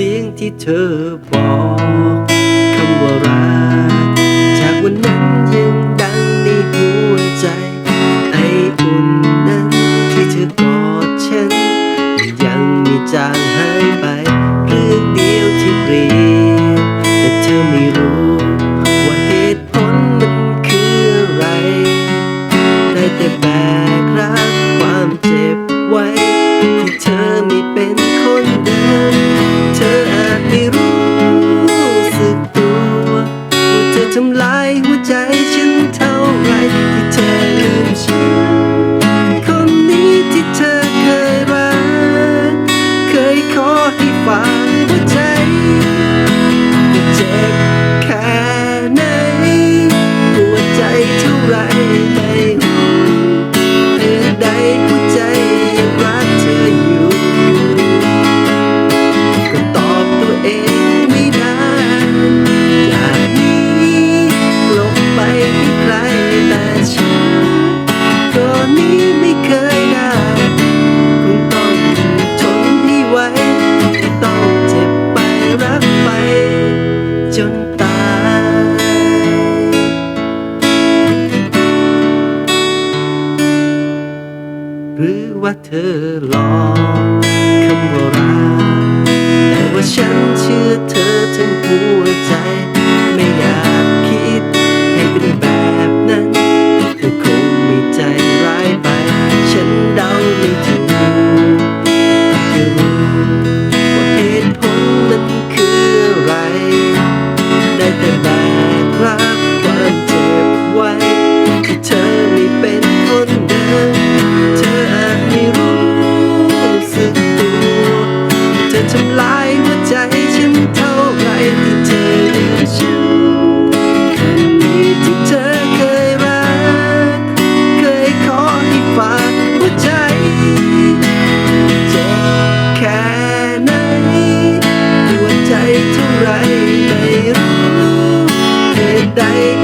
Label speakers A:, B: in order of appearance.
A: สียงที่เธอบอกคำว่ารัก จากวันนั้นยังดังในหัวใจไออุ่น ว่าเธอหลอกคำว่ารักแต่ว่าฉันเชื่อเธอ day.